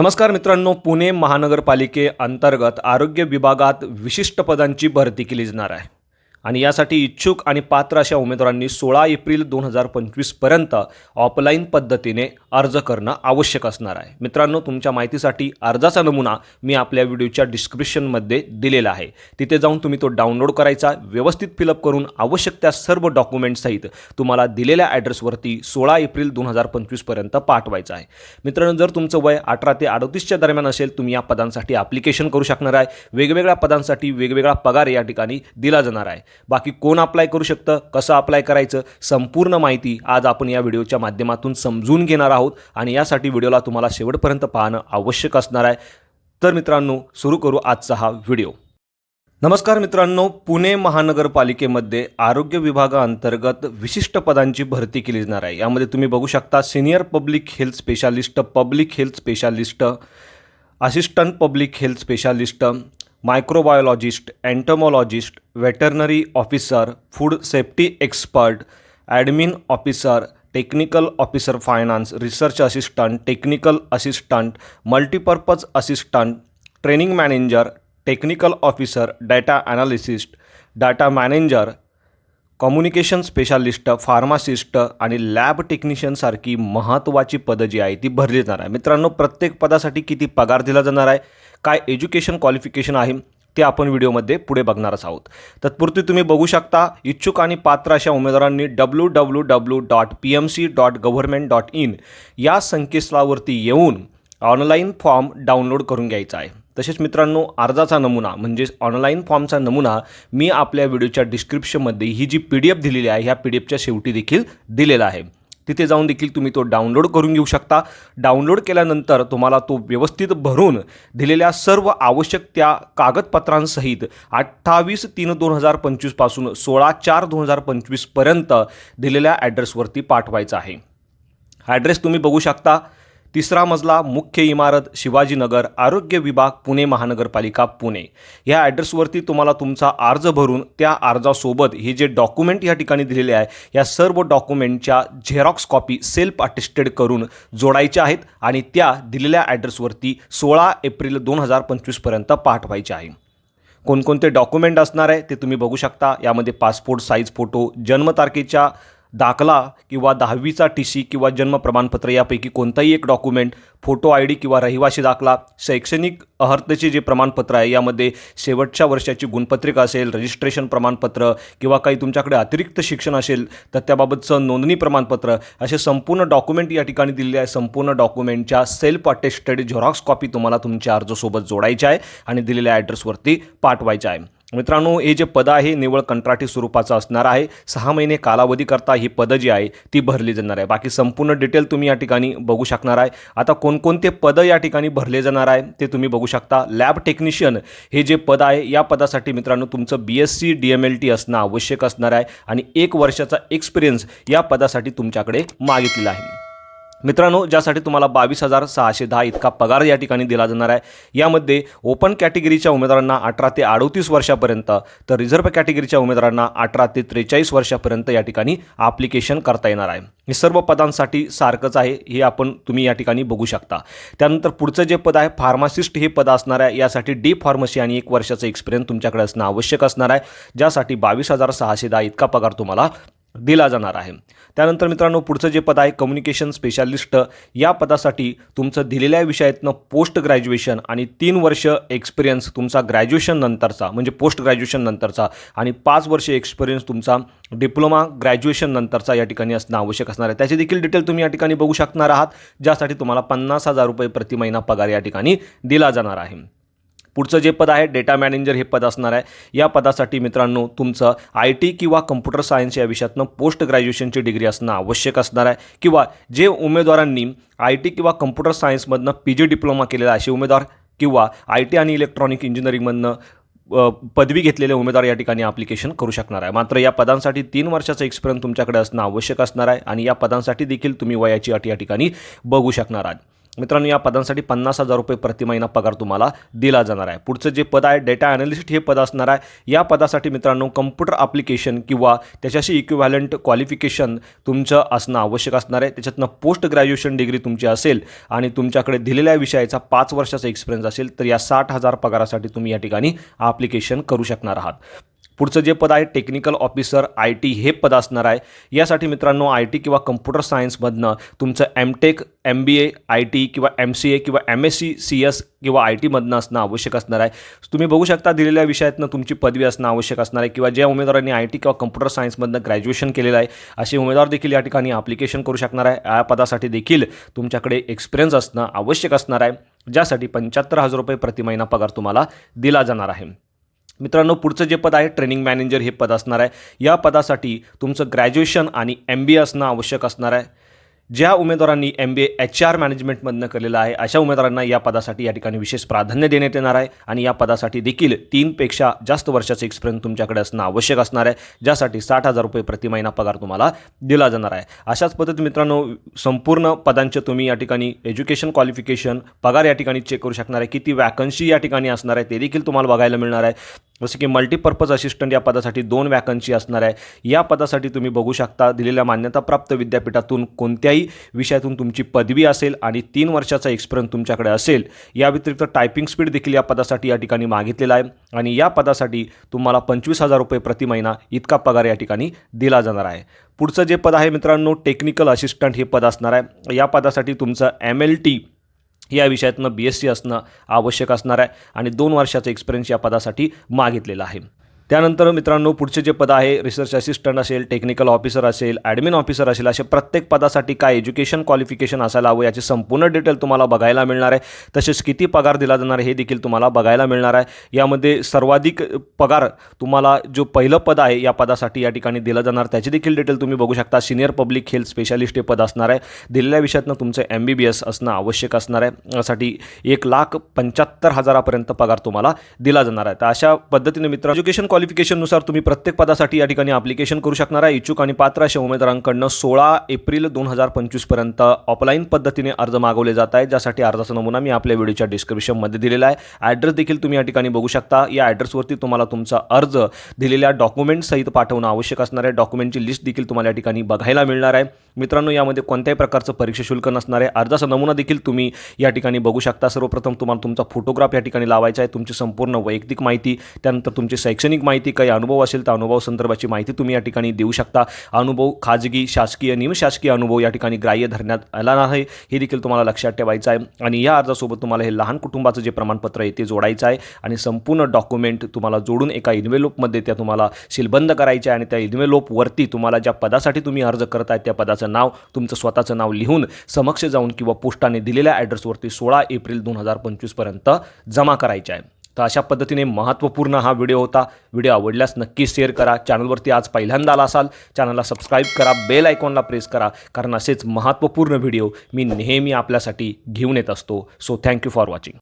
नमस्कार मित्रांनो पुणे महानगरपालिके अंतर्गत आरोग्य विभागात विशिष्ट पदांची भरती केली जाणार आहे. आणि यासाठी इच्छुक आणि पात्र अशा उमेदवारांनी सोळा एप्रिल दोन हजार पंचवीसपर्यंत ऑफलाईन पद्धतीने अर्ज करणं आवश्यक असणार आहे. मित्रांनो तुमच्या माहितीसाठी अर्जाचा नमुना मी आपल्या व्हिडिओच्या डिस्क्रिप्शनमध्ये दिलेला आहे. तिथे जाऊन तुम्ही तो डाउनलोड करायचा व्यवस्थित फिलअप करून आवश्यक त्या सर्व डॉक्युमेंट्ससहित तुम्हाला दिलेल्या ॲड्रेसवरती सोळा एप्रिल दोन हजार पंचवीसपर्यंत पाठवायचं आहे. मित्रांनो जर तुमचं वय अठरा ते अडतीसच्या दरम्यान असेल तुम्ही या पदांसाठी ॲप्लिकेशन करू शकणार आहे. वेगवेगळ्या पदांसाठी वेगवेगळा पगार या ठिकाणी दिला जाणार आहे. बाकी कोण अप्लाय करू शकतं कसं अप्लाय करायचं संपूर्ण माहिती आज आपण या व्हिडिओच्या माध्यमातून समजून घेणार आहोत आणि यासाठी व्हिडिओला तुम्हाला शेवटपर्यंत पाहणं आवश्यक असणार आहे. तर मित्रांनो सुरू करू आजचा हा व्हिडिओ. नमस्कार मित्रांनो पुणे महानगरपालिकेमध्ये आरोग्य विभागाअंतर्गत विशिष्ट पदांची भरती केली जाणार आहे. यामध्ये तुम्ही बघू शकता senior public health specialist public health specialist assistant public health specialist microbiologist entomologist veterinary officer food safety expert admin officer technical officer finance research assistant technical assistant multipurpose assistant training manager technical officer data analyst data manager communication specialist pharmacist आणि lab टेक्निशियनसारखी महत्त्वाची पदं जी आहे ती भरली जाणार आहे. मित्रांनो प्रत्येक पदासाठी किती पगार दिला जाणार आहे? काय एज्युकेशन क्वालिफिकेशन आहे ते आपण व्हिडिओमध्ये पुढे बघणारच आहोत. तत्पुरती तुम्ही बघू शकता इच्छुक आणि पात्र अशा उमेदवारांनी W W W dot P M C dot government dot in या संकेतस्थळावरती येऊन ऑनलाईन फॉर्म डाउनलोड करून घ्यायचा आहे. तसेच मित्रांनो अर्जाचा नमुना म्हणजेच ऑनलाईन फॉर्मचा नमुना मी आपल्या व्हिडिओच्या डिस्क्रिप्शनमध्ये ही जी पी डी एफ दिलेली आहे ह्या पी डी एफच्या शेवटी देखील दिलेला आहे. तिथे जाऊन देखील तुम्ही तो डाउनलोड करून घेऊ शकता. डाउनलोड केल्यानंतर तुम्हाला तो व्यवस्थित भरून दिलेल्या सर्व आवश्यक त्या कागदपत्रांसहित अठ्ठावीस तीन दोन हजार पंचवीसपासून सोळा चार दोन हजार पंचवीसपर्यंत दिलेल्या ॲड्रेसवरती पाठवायचा आहे. ॲड्रेस तुम्ही बघू शकता. तिसरा मजला मुख्य इमारत शिवाजीनगर आरोग्य विभाग पुणे महानगरपालिका पुणे. या ॲड्रेसवरती तुम्हाला तुमचा अर्ज भरून त्या अर्जासोबत हे जे डॉक्युमेंट या ठिकाणी दिलेले आहे या सर्व डॉक्युमेंटच्या झेरॉक्स कॉपी सेल्फ अटेस्टेड करून जोडायच्या आहेत आणि त्या दिलेल्या ॲड्रेसवरती सोळा एप्रिल दोन हजार पंचवीसपर्यंत पाठवायच्या आहे. कोणकोणते डॉक्युमेंट असणार आहे ते तुम्ही बघू शकता. यामध्ये पासपोर्ट साईज फोटो जन्मतारखेच्या दाखला किंवा दहावीचा टी सी किंवा जन्म प्रमाणपत्र यापैकी कोणताही एक डॉक्युमेंट फोटो आय डी किंवा रहिवासी दाखला शैक्षणिक अर्हतेचे जे प्रमाणपत्र आहे यामध्ये शेवटच्या वर्षाची गुणपत्रिका असेल रजिस्ट्रेशन प्रमाणपत्र किंवा काही तुमच्याकडे अतिरिक्त शिक्षण असेल तर त्याबाबतचं नोंदणी प्रमाणपत्र असे संपूर्ण डॉक्युमेंट या ठिकाणी दिलेले आहे. संपूर्ण डॉक्युमेंटच्या सेल्फ अटेस्टेड झेरॉक्स कॉपी तुम्हाला तुमच्या अर्जसोबत जोडायची आहे आणि दिलेल्या ॲड्रेसवरती पाठवायच्या आहे. मित्रांनो हे जे पद आहे निवळ कंत्राटी स्वरूपाचं असणार आहे. सहा महिने कालावधीकरता ही पदं जी आहे ती भरली जाणार आहे. बाकी संपूर्ण डिटेल तुम्ही या ठिकाणी बघू शकणार आहे. आता कोणकोणते पदं या ठिकाणी भरले जाणार आहे ते तुम्ही बघू शकता. लॅब टेक्निशियन हे जे पद आहे या पदासाठी मित्रांनो तुमचं B S C D M L T असणं आवश्यक असणार आहे. आणि एक वर्षाचा एक्सपिरियन्स या पदासाठी तुमच्याकडे मागितलेला आहे. मित्रांनो ज्यासाठी तुम्हाला बावीस हजार सहाशे दहा इतका पगार या ठिकाणी दिला जाणार आहे. यामध्ये ओपन कॅटेगरीच्या उमेदवारांना अठरा ते अडोतीस वर्षापर्यंत तर रिझर्व्ह कॅटेगरीच्या उमेदवारांना अठरा ते त्रेचाळीस वर्षापर्यंत या ठिकाणी ॲप्लिकेशन करता येणार आहे. हे सर्व पदांसाठी सारखंच आहे हे आपण तुम्ही या ठिकाणी बघू शकता. त्यानंतर पुढचं जे पद आहे फार्मासिस्ट हे पद असणार आहे. यासाठी डी फार्मसी आणि एक वर्षाचं एक्सपिरियन्स तुमच्याकडे असणं आवश्यक असणार आहे. ज्यासाठी बावीस हजार सहाशे दहा इतका पगार तुम्हाला दिला जाणार आहे. त्यानंतर मित्रांनो पुढचं जे पद आहे कम्युनिकेशन स्पेशालिस्ट या पदासाठी तुमचं दिलेल्या विषयातनं पोस्ट ग्रॅज्युएशन आणि तीन वर्ष एक्सपिरियन्स तुमचा ग्रॅज्युएशन नंतरचा म्हणजे पोस्ट ग्रॅज्युएशन नंतरचा आणि पाच वर्ष एक्सपिरियन्स तुमचा डिप्लोमा ग्रॅज्युएशन नंतरचा या ठिकाणी असणं आवश्यक असणार आहे. त्याची देखील डिटेल तुम्ही या ठिकाणी बघू शकणार आहात ज्यासाठी तुम्हाला पन्नास हजार रुपये प्रति महिना पगार या ठिकाणी दिला जाणार आहे. पुढचं जे पद आहे डेटा मॅनेजर हे पद असणार आहे. या पदासाठी मित्रांनो तुमचं आय टी किंवा कम्प्युटर सायन्स या विषयातनं पोस्ट ग्रॅज्युएशनची डिग्री असणं आवश्यक असणार आहे. किंवा जे उमेदवारांनी आय टी किंवा कम्प्युटर सायन्समधनं पी जी डिप्लोमा केलेला असे उमेदवार किंवा आय टी आणि इलेक्ट्रॉनिक इंजिनिअरिंगमधनं पदवी घेतलेले उमेदवार या ठिकाणी ॲप्लिकेशन करू शकणार आहे. मात्र या पदांसाठी तीन वर्षाचा एक्सपिरियन्स तुमच्याकडे असणं आवश्यक असणार आहे आणि या पदांसाठी देखील तुम्ही वयाची अट या ठिकाणी बघू शकणार आहात. मित्रांनो या पदांसाठी पन्नास हजार रुपये प्रति महिना पगार तुम्हाला दिला जाणार आहे. पुढचं जे पद आहे डेटा ॲनालिस्ट हे पद असणार आहे. या पदासाठी मित्रांनो कम्प्युटर ॲप्लिकेशन किंवा त्याच्याशी इक्विव्हॅलंट क्वालिफिकेशन तुमचं असणं आवश्यक असणार आहे. त्याच्यातनं पोस्ट ग्रॅज्युएशन डिग्री तुमची असेल आणि तुमच्याकडे दिलेल्या विषयाचा पाच वर्षाचा एक्सपिरियन्स असेल तर या साठ हजार पगारासाठी तुम्ही या ठिकाणी ॲप्लिकेशन करू शकणार आहात. पुढचं जे पद आहे टेक्निकल ऑफिसर आय टी हे पद असणार आहे. यासाठी मित्रांनो आय टी किंवा कम्प्युटर सायन्समधनं तुमचं M tech M B A I T किंवा एम सी ए किंवा M S C C S किंवा आय टीमधनं असणं आवश्यक असणार आहे. तुम्ही बघू शकता दिलेल्या विषयातनं तुमची पदवी असणं आवश्यक असणार आहे. किंवा ज्या उमेदवारांनी आय टी किंवा कम्प्युटर सायन्समधनं ग्रॅज्युएशन केलेलं आहे असे उमेदवार देखील या ठिकाणी ॲप्लिकेशन करू शकणार आहे. या पदासाठी देखील तुमच्याकडे एक्सपिरियन्स असणं आवश्यक असणार आहे. ज्यासाठी पंच्याहत्तर हजार रुपये प्रति महिना पगार तुम्हाला दिला जाणार आहे. मित्रांनो पुढचं जे पद आहे ट्रेनिंग मॅनेजर हे पद असणार आहे. या पदासाठी तुमचं ग्रॅज्युएशन आणि एम बी ए असणं आवश्यक असणार आहे. ज्या उमेदवारांनी M B A H R मॅनेजमेंटमधनं केलेलं आहे अशा उमेदवारांना या पदासाठी या ठिकाणी विशेष प्राधान्य देण्यात येणार आहे आणि या पदासाठी देखील तीनपेक्षा जास्त वर्षाचं एक्सपिरियन्स तुमच्याकडे असणं आवश्यक असणार आहे ज्यासाठी साठ हजार रुपये प्रति महिना पगार तुम्हाला दिला जाणार आहे. अशाच पद्धती मित्रांनो संपूर्ण पदांचे तुम्ही या ठिकाणी एज्युकेशन क्वालिफिकेशन पगार या ठिकाणी चेक करू शकणार आहे किती वॅकन्सी या ठिकाणी असणार आहे ते देखील तुम्हाला बघायला मिळणार आहे. जसं की मल्टीपर्पज असिस्टंट या पदासाठी दोन वॅकन्सी असणार आहे. या पदासाठी तुम्ही बघू शकता दिलेल्या मान्यताप्राप्त विद्यापीठातून कोणत्याही विषयातून तुमची पदवी असेल आणि तीन वर्षाचा एक्सपिरियन्स तुमच्याकडे असेल या व्यतिरिक्त टायपिंग स्पीड देखील या पदासाठी या ठिकाणी मागितलेला आहे. आणि या पदासाठी तुम्हाला पंचवीस हजार रुपये प्रति महिना इतका पगार या ठिकाणी दिला जाणार आहे. पुढचं जे पद आहे मित्रांनो टेक्निकल असिस्टंट हे पद असणार आहे. या पदासाठी तुमचं एम एल टी या विषयातनं बी एस सी असणं आवश्यक असणार आहे. आणि दोन वर्षाचा एक्सपिरियन्स या पदासाठी मागितलेला आहे. त्यानंतर मित्रांनो पुढचे जे पद आहे रिसर्च असिस्टंट असेल टेक्निकल ऑफिसर असेल ॲडमिन ऑफिसर असेल असे प्रत्येक पदासाठी काय एज्युकेशन क्वालिफिकेशन असायला हवं याची संपूर्ण डिटेल तुम्हाला बघायला मिळणार आहे. तसेच किती पगार दिला जाणार आहे हे देखील तुम्हाला बघायला मिळणार आहे. यामध्ये सर्वाधिक पगार तुम्हाला जो पहिलं पद आहे या पदासाठी या ठिकाणी दिलं जाणार. त्याची देखील डिटेल तुम्ही बघू शकता. सिनियर पब्लिक हेल्थ स्पेशालिस्ट हे पद असणार आहे. दिलेल्या विषयातनं तुमचं एम बी बी एस असणं आवश्यक असणार आहे. यासाठी एक लाख पंच्याहत्तर हजारापर्यंत पगार तुम्हाला दिला जाणार आहे. तर अशा पद्धतीने मित्र एज्युकेशन क्वालिफिकेशननुसार तुम्ही प्रत्येक पदासाठी या ठिकाणी अप्लिकेशन करू शकणार आहे. इच्छुक आणि पात्र अशा उमेदवारांकडनं सोळा एप्रिल दोन हजार पंचवीसपर्यंत ऑफलाईन पद्धतीने अर्ज मागवले जात आहेत. ज्यासाठी अर्जाचा नमुना मी आपल्या व्हिडिओच्या डिस्क्रिप्शनमध्ये दिलेला आहे. ॲड्रेस देखील तुम्ही या ठिकाणी बघू शकता. या ॲड्रेसवरती तुम्हाला तुमचा अर्ज दिलेल्या डॉक्युमेंटसहित पाठवणं आवश्यक असणार आहे. डॉक्युमेंटची लिस्ट देखील तुम्हाला या ठिकाणी बघायला मिळणार आहे. मित्रांनो यामध्ये कोणत्याही प्रकारचं परीक्षा शुल्क नसणार आहे. अर्जाचा नमुना देखील तुम्ही या ठिकाणी बघू शकता. सर्वप्रथम तुम्हाला तुमचा फोटोग्राफ या ठिकाणी लावायचा आहे. तुमची संपूर्ण वैयक्तिक माहिती त्यानंतर तुमची शैक्षणिक माहिती माहिती काही अनुभव असेल तर अनुभव संदर्भाची माहिती तुम्ही या ठिकाणी देऊ शकता. अनुभव खाजगी शासकीय निमशासकीय अनुभव या ठिकाणी ग्राह्य धरण्यात आला नाही. हे देखील तुम्हाला लक्षात ठेवायचं आहे. आणि या अर्जासोबत तुम्हाला हे लहान कुटुंबाचं जे प्रमाणपत्र आहे ते जोडायचं आहे. आणि संपूर्ण डॉक्युमेंट तुम्हाला जोडून एका इन्व्हेलोपमध्ये त्या तुम्हाला सीलबंद करायच्या आहे. आणि त्या इन्व्हेलोपवरती तुम्हाला ज्या पदासाठी तुम्ही अर्ज करत आहे त्या पदाचं नाव तुमचं स्वतःचं नाव लिहून समक्ष जाऊन किंवा पोस्टाने दिलेल्या ॲड्रेसवरती सोळा एप्रिल दोन हजार पंचवीसपर्यंत जमा करायचे आहे. तर अशा पद्धतीने महत्त्वपूर्ण हा व्हिडिओ होता. व्हिडिओ आवडल्यास नक्की शेअर करा. चॅनलवरती आज पहिल्यांदा आला असाल चॅनलला सबस्क्राईब करा. बेल आयकॉनला प्रेस करा कारण असेच महत्त्वपूर्ण व्हिडिओ मी नेहमी आपल्यासाठी घेऊन येत असतो. So thank you for watching